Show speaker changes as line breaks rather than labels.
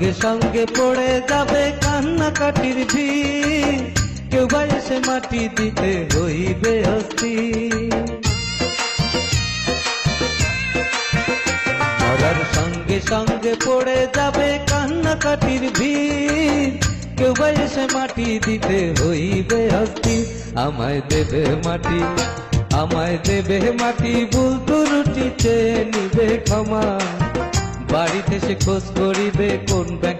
সঙ্গে সঙ্গে পড়ে যাবে কান্নাকাটির ভিড়। কেউ বা মাটি দিতে হইবে অস্থি মরার সঙ্গে সঙ্গে পড়ে যাবে কান্নাকাটির ভিড়। কেউ বা মাটি দিতে হইবে অস্থি আমায় দেবে মাটি, আমায় দেবে মাটি। ভুল ত্রুটি চেয়ে নিবে ক্ষমা। বাড়িতে সে খোঁজ করিবে কোন ব্যাংক